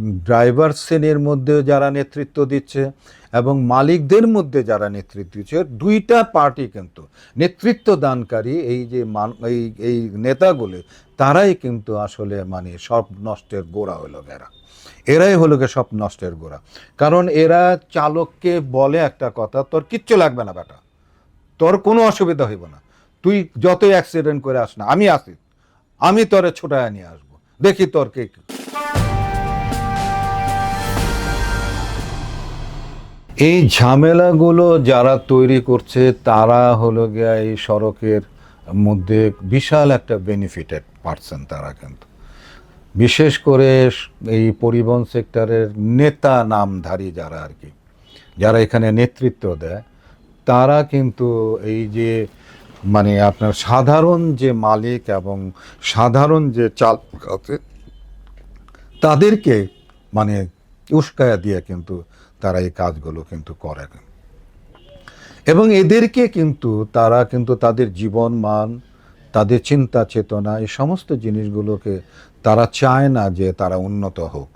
Driver শ্রেণির মধ্যে যারা নেতৃত্ব দিচ্ছে এবং মালিকদের মধ্যে যারা নেতৃত্ব দিচ্ছে, দুইটা পার্টি কিন্তু নেতৃত্ব দানকারী এই যে মান, এই এই নেতাগুলি, তারাই কিন্তু আসলে মানে সব নষ্টের গোড়া হলো এরা। এরাই হলো গিয়ে সব নষ্টের গোড়া। কারণ এরা চালককে বলে একটা কথা, তোর কিচ্ছু লাগবে না বেটা। তোর কোনো অসুবিধা হইব না। তুই যতই অ্যাক্সিডেন্ট করে আস না আমি আসি। আমি তোরে ছোটায় নিয়ে আসব। দেখি তোর কে এই ঝামেলাগুলো যারা তৈরি করছে, তারা হলো গিয়া এই সড়কের মধ্যে বিশাল একটা বেনিফিটেড পারছেন তারা কিন্তু। বিশেষ করে এই পরিবহন সেক্টরের নেতা নামধারী যারা আর কি, যারা এখানে নেতৃত্ব দেয়, তারা কিন্তু এই যে মানে আপনার সাধারণ যে মালিক এবং সাধারণ যে চাল তাদেরকে মানে উস্কায়া দিয়ে কিন্তু তারা এই কাজগুলো কিন্তু করে এবং এদেরকে কিন্তু তারা কিন্তু তাদের জীবন মান, তাদের চিন্তা চেতনা, এই সমস্ত জিনিসগুলোকে তারা চায় না যে তারা উন্নত হোক।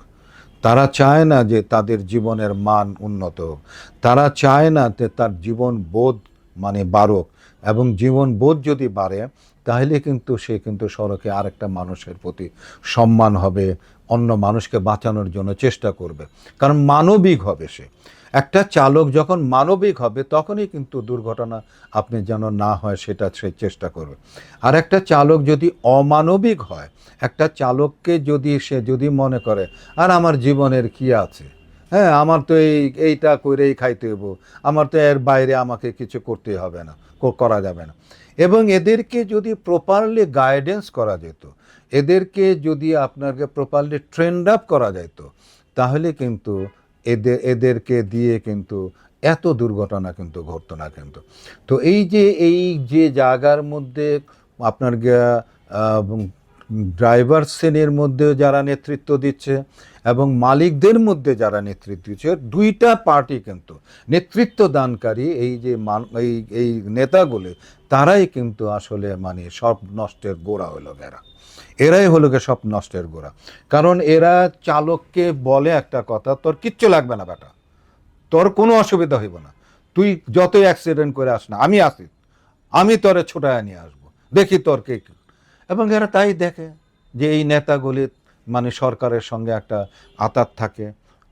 তারা চায় না যে তাদের জীবনের মান উন্নত হোক। তারা চায় না যে তার জীবন বোধ মানে বাড়ুক। এবং জীবন বোধ যদি বাড়ে, তাহলে কিন্তু সে কিন্তু সড়কে আরেকটা মানুষের প্রতি সম্মান হবে অন্য মানুষকে বাঁচানোর জন্য চেষ্টা করবে। কারণ মানবিক হবে সে। একটা চালক যখন মানবিক হবে, তখনই কিন্তু দুর্ঘটনা আপনি যেন না হয় সেটা সে চেষ্টা করবে। আর একটা চালক যদি অমানবিক হয়, একটা চালককে যদি সে যদি মনে করে, আর আমার জীবনের কি আছে? হ্যাঁ আমার তো এই, এইটা করেই খাইতে হইব। আমার তো এর বাইরে আমাকে কিছু করতে হবে না করা যাবে না। এবং এদেরকে যদি প্রপারলি গাইডেন্স করা যেত, এদেরকে যদি আপনাকে প্রপারলি ট্রেন্ড আপ করা যেত তাহলে কিন্তু এদের এদেরকে দিয়ে কিন্তু এত দুর্ঘটনা কিন্তু ঘটতো না কিন্তু। তো এই যে এই যে জায়গার মধ্যে আপনার ড্রাইভার শ্রেণির মধ্যে যারা নেতৃত্ব দিচ্ছে এবং মালিকদের মধ্যে যারা নেতৃত্ব দিচ্ছে দুইটা পার্টি কিন্তু নেতৃত্ব দানকারী এই যে মান, এই এই নেতাগুলি, তারাই কিন্তু আসলে মানে সব নষ্টের গোড়া হলো এরা। এরাই হলো গিয়ে সব নষ্টের গোড়া। কারণ এরা চালককে বলে একটা কথা, তোর কিচ্ছু লাগবে না বেটা। তোর কোনো অসুবিধা হইব না। তুই যতই অ্যাক্সিডেন্ট করে আস না আমি আসি। আমি তোরে ছোটায় নিয়ে আসব। দেখি তোর কে কি। এবং এরা তাই দেখে যে এই নেতাগুলি মানে সরকারের সঙ্গে একটা আতাত থাকে।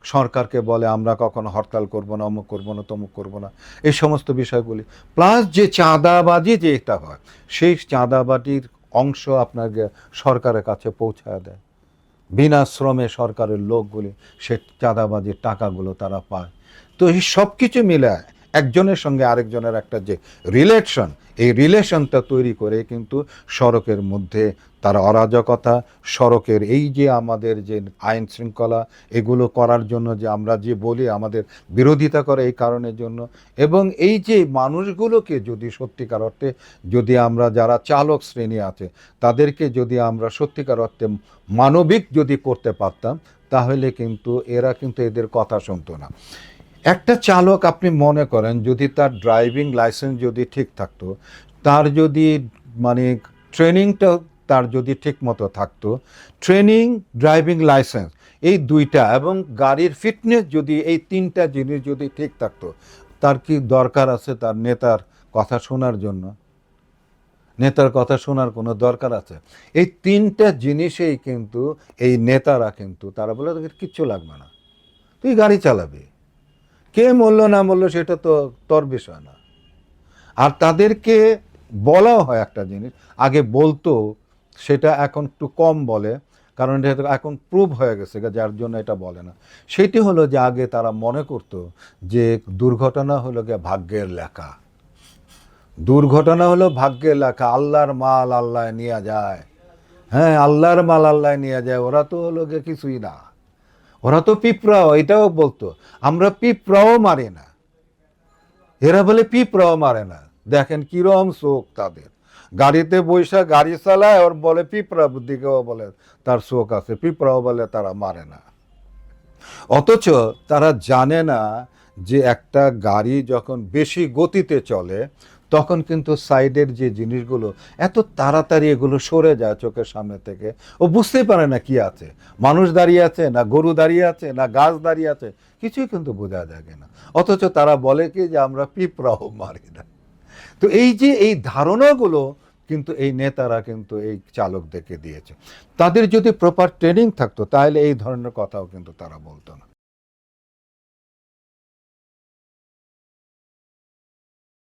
সরকারকে বলে, আমরা কখনো হরতাল করব না, অমুক করব না, তমুক করব না। এই সমস্ত বিষয়গুলি। প্লাস যে চাঁদাবাজি, যে এটা হয়, সেই চাঁদাবাজির অংশ আপনাকে সরকারের কাছে পৌঁছায় দেয়। বিনা শ্রমে সরকারের লোকগুলি সে চাঁদাবাজির টাকাগুলো তারা পায়। তো এই সব কিছু মিলে একজনের সঙ্গে আরেকজনের একটা যে রিলেশন এই রিলেশনটা তৈরি করে কিন্তু সড়কের মধ্যে তার অরাজকতা, সড়কের এই যে আমাদের যে আইন শৃঙ্খলা, এগুলো করার জন্য যে আমরা যে বলি, আমাদের বিরোধিতা করে এই কারণের জন্য। এবং এই যে মানুষগুলোকে যদি সত্যিকার অর্থে যদি আমরা যারা চালক শ্রেণি আছে, তাদেরকে যদি আমরা সত্যিকার অর্থে মানবিক যদি করতে পারতাম, তাহলে কিন্তু এরা কিন্তু এদের কথা শুনতো না। একটা চালক আপনি মনে করেন যদি তার ড্রাইভিং লাইসেন্স যদি ঠিক থাকতো, তার যদি মানে ট্রেনিংটা তার যদি ঠিক মতো থাকতো ট্রেনিং ড্রাইভিং লাইসেন্স এই দুইটা এবং গাড়ির ফিটনেস যদি এই তিনটা জিনিস যদি ঠিক থাকতো, তার কি দরকার আছে তার নেতার কথা শোনার জন্য? নেতার কথা শোনার কোনো দরকার আছে? এই তিনটা জিনিসেই কিন্তু এই নেতারা কিন্তু তারা বলে কিচ্ছু লাগবে না, তুই গাড়ি চালাবি। কে মরলো, না মরলো, সেটা তো তোর বিষয় না। আর তাদেরকে বলাও হয় একটা জিনিস, আগে বলতো, সেটা এখন একটু কম বলে, কারণ এটা এখন প্রুভ হয়ে গেছে যার জন্য এটা বলে না। সেটি হলো যে আগে তারা মনে করতো যে দুর্ঘটনা হলো গিয়ে ভাগ্যের লেখা। দুর্ঘটনা হলো ভাগ্যের লেখা, আল্লাহর মাল আল্লাহ নিয়ে যায়। হ্যাঁ আল্লাহর মাল আল্লাহ নিয়ে যায়, ওরা তো হলো গিয়ে কিছুই না। ওরা তো পিঁপড়াও, এটাও বলতো, আমরা পিঁপড়াও মারে না। এরা বলে, পিঁপড়াও মারে না। দেখেন কিরম শোক তাদের। গাড়িতে বৈশা গাড়ি চালায়, ওর বলে, পিঁপড়া দিকেও বলে, তার শোক আছে, পিঁপড়াও বলে তারা মারে না। অথচ তারা জানে না যে একটা গাড়ি যখন বেশি গতিতে চলে, তখন কিন্তু সাইডের যে জিনিসগুলো এত তাড়াতাড়ি এগুলো সরে যায় চোখের সামনে থেকে। ও বুঝতেই পারে না কি আছে। মানুষ দাঁড়িয়ে আছে না গরু দাঁড়িয়ে আছে না গাছ দাঁড়িয়ে আছে, কিছুই কিন্তু বোঝা যায় না। অথচ তারা বলে কি যে আমরা পিঁপড়াও মারি না। তো এই যে এই ধারণাগুলো কিন্তু এই নেতারা কিন্তু এই চালকদেরকে দিয়েছে। তাদের যদি প্রপার ট্রেনিং থাকতো, তাহলে এই ধরনের কথাও কিন্তু তারা বলতো না।